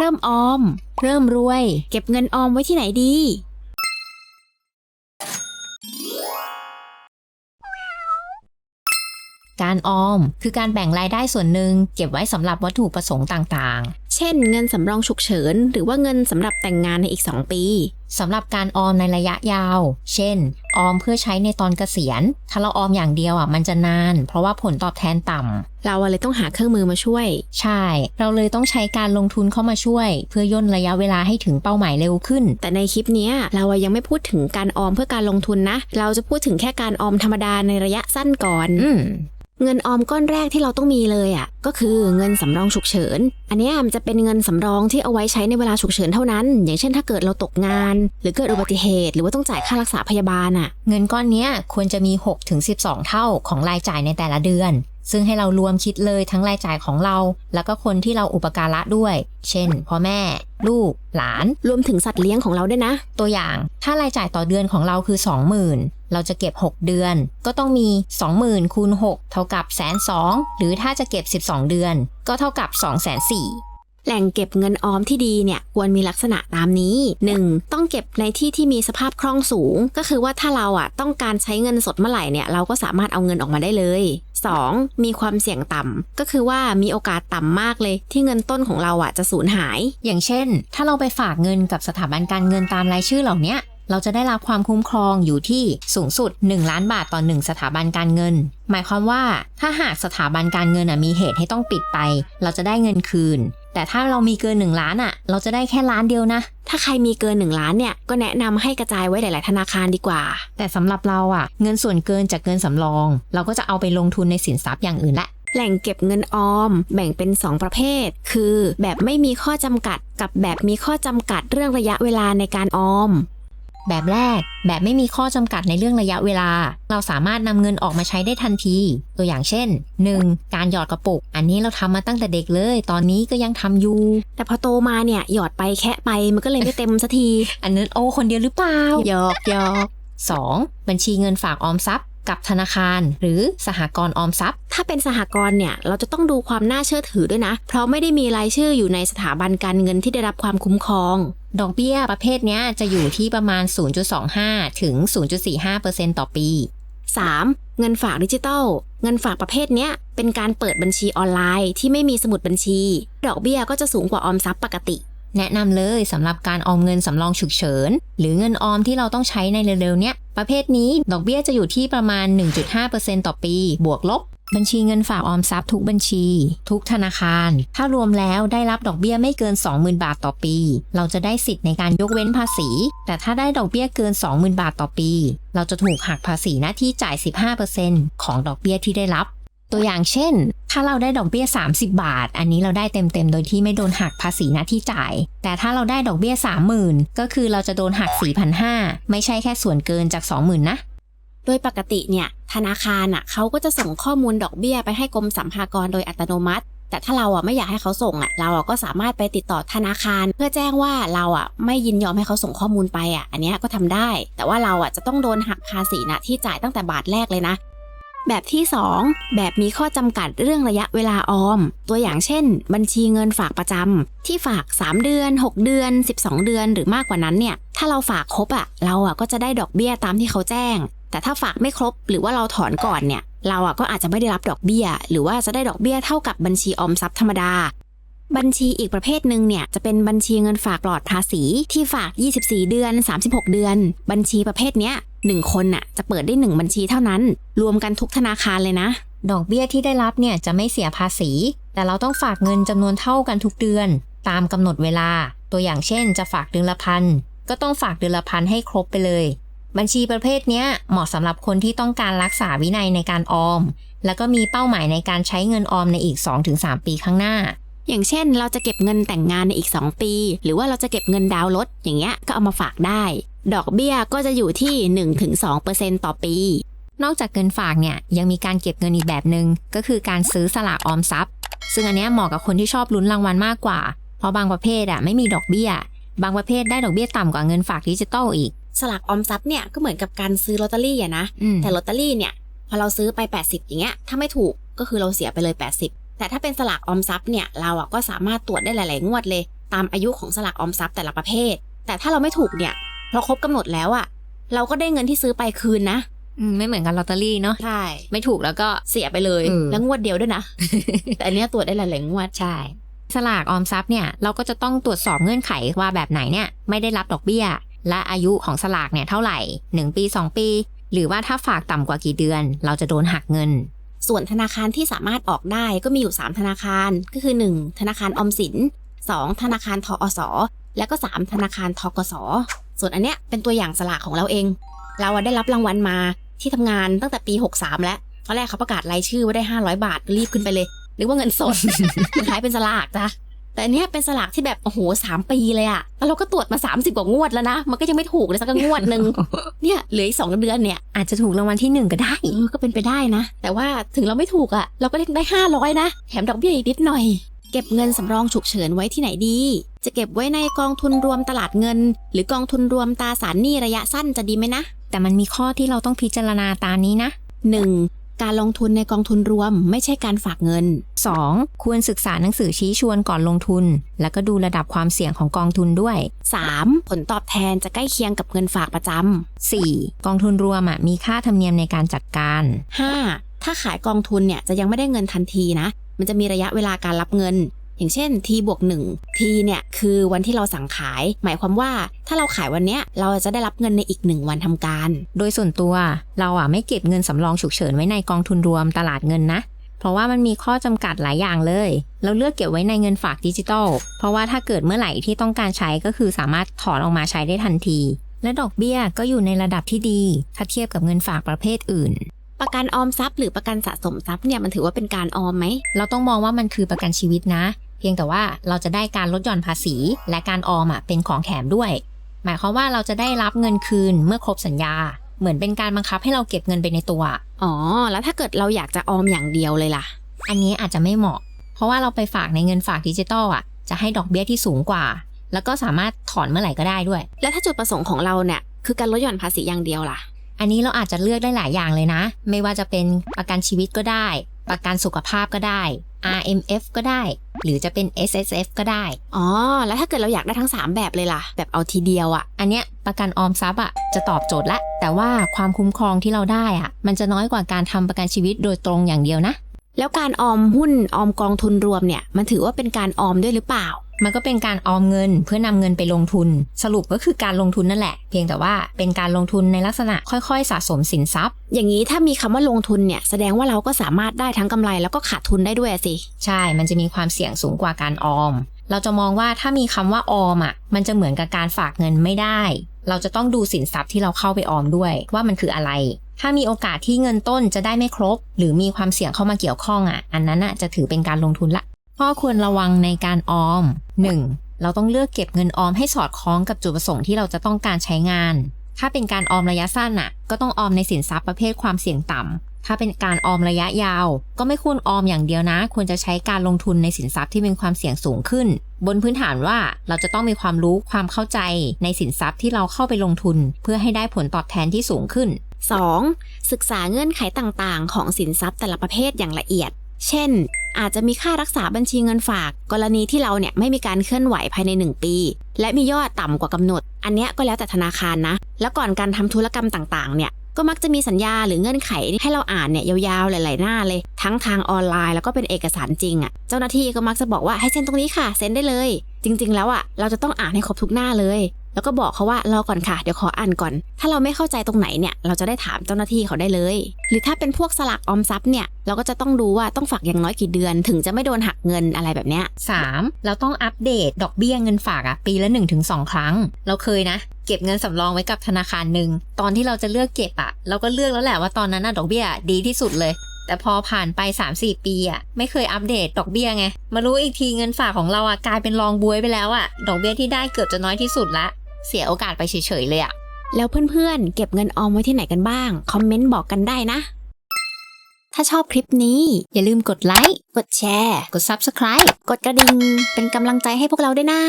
เริ่มออม เริ่มรวย เก็บเงินออมไว้ที่ไหนดี การออมคือการแบ่งรายได้ส่วนหนึ่งเก็บไว้สำหรับวัตถุประสงค์ต่างเช่น เงินสำรองฉุกเฉิน หรือว่าเงินสำหรับแต่งงานในอีก 2 ปีๆสำหรับการออมในระยะยาว เช่น ออมเพื่อใช้ในตอนเกษียณ ถ้าเราออมอย่างเดียวอะมันจะนาน เพราะว่าผลตอบแทนต่ำเราอะเลยต้องหาเครื่องมือมาช่วย ใช่ เราเลยต้องใช้การลงทุนเข้ามาช่วย เพื่อย่นระยะเวลาให้ถึงเป้าหมายเร็วขึ้น แต่ในคลิปเนี้ยเราอะยังไม่พูดถึงการออมเพื่อการลงทุนนะ เราจะพูดถึงแค่การออมธรรมดาในระยะสั้นก่อน อืม เงินออมก้อนแรกที่เราต้องมีเลยอะก็คือเงินสำรองฉุกเฉิน อันนี้มันจะเป็นเงินสำรองที่เอาไว้ใช้ในเวลาฉุกเฉินเท่านั้น อย่างเช่นถ้าเกิดเราตกงาน หรือเกิดอุบัติเหตุ หรือว่าต้องจ่ายค่ารักษาพยาบาลอะ เงินก้อนนี้ควรจะมี 6-12 เท่าของรายจ่ายในแต่ละเดือน ซึ่งให้เรารวมคิดเลยทั้งรายจ่ายของเรา แล้วก็คนที่เราอุปการะด้วย เช่นพ่อแม่ ลูก หลาน รวมถึงสัตว์เลี้ยงของเราด้วยนะ ตัวอย่าง ถ้ารายจ่ายต่อเดือนของเราคือ 20,000 เราจะเก็บ 6 เดือน ก็ต้องมี 20,000คูณ6เท่ากับแสนสองหรือถ้าจะเก็บ 12 เดือน ก็เท่ากับ 2 4 0 0 0 แหล่งเก็บเงินออมที่ดีเนี่ยควรมีลักษณะตามนี้ 1. ต้องเก็บในที่ที่มีสภาพคล่องสูง ก็คือว่าถ้าเราอะต้องการใช้เงินสดเมื่อไหร่เนี่ยเราก็สามารถเอาเงินออกมาได้เลย 2. มีความเสี่ยงต่ำก็คือว่ามีโอกาสต่ำมากเลย ที่เงินต้นของเราอะจะสูญหาย อย่างเช่น ถ้าเราไปฝากเงินกับสถาบันการเงินตามรายชื่อเหล่านี้ เราจะได้รับความคุ้มครองอยู่ที่สูงสุด 1 ล้านบาทต่อ 1 สถาบันการเงิน หมายความว่าถ้าหากสถาบันการเงินอะมีเหตุให้ต้องปิดไป เราจะได้เงินคืน แต่ถ้าเรามีเกิน 1 ล้านอะ เราจะได้แค่ล้านเดียวนะ ถ้าใครมีเกิน 1 ล้านเนี่ยก็แนะนำให้กระจายไว้หลาย ๆ ธนาคารดีกว่า แต่สำหรับเราอะ เงินส่วนเกินจากเงินสำรอง เราก็จะเอาไปลงทุนในสินทรัพย์อย่างอื่นละแหล่งเก็บเงินออม แบ่งเป็น 2 ประเภท คือแบบไม่มีข้อจำกัดกับแบบมีข้อจำกัดเรื่องระยะเวลาในการออม แบบแรก แบบไม่มีข้อจำกัดในเรื่องระยะเวลา เราสามารถนำเงินออกมาใช้ได้ทันที ตัวอย่างเช่น 1. การหยอดกระปุก อันนี้เราทำมาตั้งแต่เด็กเลย ตอนนี้ก็ยังทำอยู่ แต่พอโตมาเนี่ยหยอดไปแค่ไปมันก็เลยไม่เต็มสักที อันนั้นโอคนเดียวหรือเปล่าหยอกหยอก 2. บัญชีเงินฝากออมทรัพย์กับธนาคารหรือสหกรณ์ออมทรัพย์ ถ้าเป็นสหกรณ์เนี่ย เราจะต้องดูความน่าเชื่อถือด้วยนะ เพราะไม่ได้มีรายชื่ออยู่ในสถาบันการเงินที่ได้รับความคุ้มครอง ดอกเบี้ยประเภทเนี้ยจะอยู่ที่ประมาณ 0.25 ถึง 0.45%ต่อปี 3. เงินฝากดิจิทัลเงินฝากประเภทเนี้ยเป็นการเปิดบัญชีออนไลน์ที่ไม่มีสมุดบัญชี ดอกเบี้ยก็จะสูงกว่าออมทรัพย์ปกติ แนะนำเลยสำหรับการออมเงินสำรองฉุกเฉิน หรือเงินออมที่เราต้องใช้ในเร็วๆเนี้ยประเภทนี้ดอกเบี้ยจะอยู่ที่ประมาณ 1.5%ต่อปี บวกลบ บัญชีเงินฝากออมทรัพย์ทุกบัญชี ทุกธนาคาร ถ้ารวมแล้วได้รับดอกเบี้ยไม่เกิน 20,000 บาทต่อปี เราจะได้สิทธิ์ในการยกเว้นภาษี แต่ถ้าได้ดอกเบี้ยเกิน 20,000 บาทต่อปี เราจะถูกหักภาษีหน้าที่จ่าย 15%ของดอกเบี้ยที่ได้รับ ตัวอย่างเช่น ถ้าเราได้ดอกเบี้ย 30 บาท อันนี้เราได้เต็มๆ โดยที่ไม่โดนหักภาษีหน้าที่จ่าย แต่ถ้าเราได้ดอกเบี้ย 30,000 ก็คือเราจะโดนหัก 4,500 ไม่ใช่แค่ส่วนเกินจาก 20,000 นะ โดยปกติเนี่ย ธนาคารอะเขาก็จะส่งข้อมูลดอกเบี้ยไปให้กรมสัมภากรโดยอัตโนมัติ แต่ถ้าเราอะไม่อยากให้เขาส่งอะ เราอะก็สามารถไปติดต่อธนาคาร เพื่อแจ้งว่าเราอะไม่ยินยอมให้เขาส่งข้อมูลไปอะ อันนี้ก็ทำได้ แต่ว่าเราอะจะต้องโดนหักภาษีนะที่จ่ายตั้งแต่บาทแรกเลยนะแบบที่ 2 แบบมีข้อจำกัดเรื่องระยะเวลาออม ตัวอย่างเช่น บัญชีเงินฝากประจำที่ฝาก 3 เดือน 6 เดือน 12 เดือนหรือมากกว่านั้นเนี่ย ถ้าเราฝากครบอะ เราอะก็จะได้ดอกเบี้ยตามที่เขาแจ้ง แต่ถ้าฝากไม่ครบหรือว่าเราถอนก่อนเนี่ย เราอะก็อาจจะไม่ได้รับดอกเบี้ย หรือว่าจะได้ดอกเบี้ยเท่ากับบัญชีออมทรัพย์ธรรมดา บัญชีอีกประเภทหนึ่งเนี่ยจะเป็นบัญชีเงินฝากปลอดภาษีที่ฝาก 24 เดือน 36 เดือน บัญชีประเภทเนี้ยหนึ่งคนน่ะจะเปิดได้หนึ่งบัญชีเท่านั้น รวมกันทุกธนาคารเลยนะ ดอกเบี้ยที่ได้รับเนี่ยจะไม่เสียภาษี แต่เราต้องฝากเงินจำนวนเท่ากันทุกเดือน ตามกำหนดเวลา ตัวอย่างเช่น จะฝากเดือนละพันก็ต้องฝากเดือนละพันให้ครบไปเลย บัญชีประเภทนี้เหมาะสำหรับคนที่ต้องการรักษาวินัยในการออม แล้วก็มีเป้าหมายในการใช้เงินออมในอีก 2-3 ปีข้างหน้า อย่างเช่น เราจะเก็บเงินแต่งงานในอีก 2 ปี หรือว่าเราจะเก็บเงินดาวน์รถอย่างเงี้ยก็เอามาฝากได้ ดอกเบี้ยก็จะอยู่ที่ 1-2%ต่อปี นอกจากเงินฝากเนี่ยยังมีการเก็บเงินอีกแบบหนึ่งก็คือการซื้อสลากออมทรัพย์ ซึ่งอันเนี้ยเหมาะกับคนที่ชอบลุ้นรางวัลมากกว่า เพราะบางประเภทอะไม่มีดอกเบี้ย บางประเภทได้ดอกเบี้ยต่ำกว่าเงินฝากดิจิตอลอีก สลากออมทรัพย์เนี่ยก็เหมือนกับการซื้อลอตเตอรี่อะนะอืมแต่ลอตเตอรี่เนี่ยพอเราซื้อไป 80 อย่างเงี้ย ถ้าไม่ถูกก็คือเราเสียไปเลย 80 แต่ถ้าเป็นสลากออมทรัพย์เนี่ยเราอะก็สามารถตรวจได้หลาย ๆ งวดเลย ตามอายุของสลากออมทรัพย์แต่ละประเภท แต่ถ้าเราไม่ถูกเนี่ยพอครบกำหนดแล้วอะเราก็ได้เงินที่ซื้อไปคืนนะอืมไม่เหมือนกันลอตเตอรี่เนาะใช่ไม่ถูกแล้วก็เสียไปเลยเออแล้วงวดเดียวด้วยนะ แต่อันเนี้ยตรวจได้หลายๆงวดใช่สลากออมทรัพย์เนี่ยเราก็จะต้องตรวจสอบเงื่อนไขว่าแบบไหนเนี่ยไม่ได้รับดอกเบี้ย และอายุของสลากเนี่ยเท่าไหร่ 1 ปี 2 ปี หรือว่าถ้าฝากต่ำกว่ากี่เดือน เราจะโดนหักเงิน ส่วนธนาคารที่สามารถออกได้ก็มีอยู่ 3 ธนาคารก็คือ 1 ธนาคารออมสิน 2 ธนาคารทออสแล้วก็ 3 ธนาคารทกสส่วนอันเนี้ยเป็นตัวอย่างสลากของเราเอง เราอะได้รับรางวัลมาที่ทำงานตั้งแต่ปี 63 แล้วตอนแรกเขาประกาศรายชื่อว่าได้ 500 บาทรีบขึ้นไปเลยนึกว่าเงินสดสุดท้ายเป็นสลากจ้ะ แต่อันเนี้ยเป็นสลากที่แบบ โอ้โหสามปีเลยอะแล้วเราก็ตรวจมา 30 กว่างวดแล้วนะ มันก็ยังไม่ถูกเลยสักงวดหนึ่ง เนี่ยเหลืออีกสองเดือนเนี่ยอาจจะถูกรางวัลที่หนึ่งก็ได้ เออก็เป็นไปได้นะ แต่ว่าถึงเราไม่ถูกอะ่ะเราก็เล่นได้ห้าร้อยนะ แถมดอกเบี้ยอีกนิดหน่อย เก็บเงินสำรองฉุกเฉินไว้ที่ไหนดี จะเก็บไว้ในกองทุนรวมตลาดเงิน หรือกองทุนรวมตราสารหนี้ระยะสั้นจะดีไหมนะ แต่มันมีข้อที่เราต้องพิจารณาตามนี้นะ 1. การลงทุนในกองทุนรวม ไม่ใช่การฝากเงิน 2. ควรศึกษาหนังสือชี้ชวนก่อนลงทุน แล้วก็ดูระดับความเสี่ยงของกองทุนด้วย 3. ผลตอบแทนจะใกล้เคียงกับเงินฝากประจำ 4. กองทุนรวมมีค่าธรรมเนียมในการจัดการ 5. ถ้าขายกองทุนเนี่ยจะยังไม่ได้เงินทันทีนะ มันจะมีระยะเวลาการรับเงิน อย่างเช่น t บวก1 t เนี่ยคือวันที่เราสั่งขาย หมายความว่าถ้าเราขายวันเนี้ยเราจะได้รับเงินในอีกหนึ่งวันทำการ โดยส่วนตัวเราอะไม่เก็บเงินสำรองฉุกเฉินไว้ในกองทุนรวมตลาดเงินนะ เพราะว่ามันมีข้อจำกัดหลายอย่างเลย เราเลือกเก็บไว้ในเงินฝากดิจิตอลเพราะว่าถ้าเกิดเมื่อไหร่ที่ต้องการใช้ก็คือสามารถถอนออกมาใช้ได้ทันที และดอกเบี้ยก็อยู่ในระดับที่ดีถ้าเทียบกับเงินฝากประเภทอื่นประกันออมทรัพย์หรือประกันสะสมทรัพย์เนี่ยมันถือว่าเป็นการออมไหม เราต้องมองว่ามันคือประกันชีวิตนะ เพียงแต่ว่าเราจะได้การลดหย่อนภาษี และการออมอะเป็นของแถมด้วย หมายความว่าเราจะได้รับเงินคืนเมื่อครบสัญญา เหมือนเป็นการบังคับให้เราเก็บเงินไปในตัว อ๋อ แล้วถ้าเกิดเราอยากจะออมอย่างเดียวเลยล่ะ อันนี้อาจจะไม่เหมาะ เพราะว่าเราไปฝากในเงินฝากดิจิตอลอะจะให้ดอกเบี้ยที่สูงกว่า แล้วก็สามารถถอนเมื่อไหร่ก็ได้ด้วย แล้วถ้าจุดประสงค์ของเราเนี่ยคือการลดหย่อนภาษีอย่างเดียวล่ะ อันนี้เราอาจจะเลือกได้หลายอย่างเลยนะ ไม่ว่าจะเป็นประกันชีวิตก็ได้ ประกันสุขภาพก็ได้ RMF ก็ได้ หรือจะเป็น SSF ก็ได้ อ๋อ แล้วถ้าเกิดเราอยากได้ทั้ง 3 แบบเลยล่ะ แบบเอาทีเดียวอะอันเนี้ยประกันออมทรัพย์อะจะตอบโจทย์ละ แต่ว่าความคุ้มครองที่เราได้อะ มันจะน้อยกว่าการทำประกันชีวิตโดยตรงอย่างเดียวนะ แล้วการออมหุ้นออมกองทุนรวมเนี่ย มันถือว่าเป็นการออมด้วยหรือเปล่า มันก็เป็นการออมเงินเพื่อนำเงินไปลงทุน สรุปก็คือการลงทุนนั่นแหละ เพียงแต่ว่าเป็นการลงทุนในลักษณะค่อยๆ สะสมสินทรัพย์ อย่างนี้ถ้ามีคำว่าลงทุนเนี่ยแสดงว่าเราก็สามารถได้ทั้งกำไรแล้วก็ขาดทุนได้ด้วยสิ ใช่ มันจะมีความเสี่ยงสูงกว่าการออม เราจะมองว่าถ้ามีคำว่าออมอะ มันจะเหมือนกับการฝากเงินไม่ได้ เราจะต้องดูสินทรัพย์ที่เราเข้าไปออมด้วย ว่ามันคืออะไรถ้ามีโอกาสที่เงินต้นจะได้ไม่ครบ หรือมีความเสี่ยงเข้ามาเกี่ยวข้องอะ อันนั้นอะจะถือเป็นการลงทุนละ ข้อควรระวังในการออม 1. เราต้องเลือกเก็บเงินออมให้สอดคล้องกับจุดประสงค์ที่เราจะต้องการใช้งาน ถ้าเป็นการออมระยะสั้นน่ะ ก็ต้องออมในสินทรัพย์ประเภทความเสี่ยงต่ำถ้าเป็นการออมระยะยาว ก็ไม่ควรออมอย่างเดียวนะ ควรจะใช้การลงทุนในสินทรัพย์ที่มีความเสี่ยงสูงขึ้น บนพื้นฐานว่าเราจะต้องมีความรู้ความเข้าใจในสินทรัพย์ที่เราเข้าไปลงทุน เพื่อให้ได้ผลตอบแทนที่สูงขึ้น 2. ศึกษาเงื่อนไขต่างๆ ของสินทรัพย์แต่ละประเภทอย่างละเอียด เช่น อาจจะมีค่ารักษาบัญชีเงินฝาก กรณีที่เราเนี่ยไม่มีการเคลื่อนไหวภายใน 1 ปี และมียอดต่ำกว่ากำหนด อันเนี้ยก็แล้วแต่ธนาคารนะ แล้วก่อนการทำธุรกรรมต่างๆเนี่ยก็มักจะมีสัญญาหรือเงื่อนไขให้เราอ่านเนี่ยยาวๆหลาย ๆ หน้าเลย ทั้งทางออนไลน์แล้วก็เป็นเอกสารจริงอะ่ะเจ้าหน้าที่ก็มักจะบอกว่าให้เซ็นตรงนี้ค่ะเซ็นได้เลย จริง ๆ แล้วอะ่ะเราจะต้องอ่านให้ครบทุกหน้าเลย แล้วก็บอกเขาว่ารอก่อนค่ะ เดี๋ยวขออ่านก่อน ถ้าเราไม่เข้าใจตรงไหนเนี่ย เราจะได้ถามเจ้าหน้าที่เขาได้เลย หรือถ้าเป็นพวกสลากออมทรัพย์เนี่ย เราก็จะต้องดูว่าต้องฝากอย่างน้อยกี่เดือน ถึงจะไม่โดนหักเงินอะไรแบบเนี้ย 3. เราต้องอัปเดตดอกเบี้ยเงินฝากอะปีละ 1-2 ครั้ง เราเคยนะ เก็บเงินสำรองไว้กับธนาคารหนึ่งตอนที่เราจะเลือกเก็บอะเราก็เลือกแล้วแหละว่าตอนนั้นน่ะดอกเบี้ยดีที่สุดเลยแต่พอผ่านไป 3-4 ปีอะไม่เคยอัปเดตดอกเบี้ยไง มารู้อีกทีเงินฝากของเราอะกลายเป็นรองบวยไปแล้วอะดอกเบี้ยที่ได้เกือบจะน้อยที่สุดละ เสียโอกาสไปเฉยๆเลยอะแล้วเพื่อนๆ เก็บเงินออมไว้ที่ไหนกันบ้าง คอมเมนต์บอกกันได้นะ ถ้าชอบคลิปนี้ อย่าลืมกดไลค์ กดแชร์ กด Subscribe กดกระดิ่ง เป็นกำลังใจให้พวกเราด้วยนะ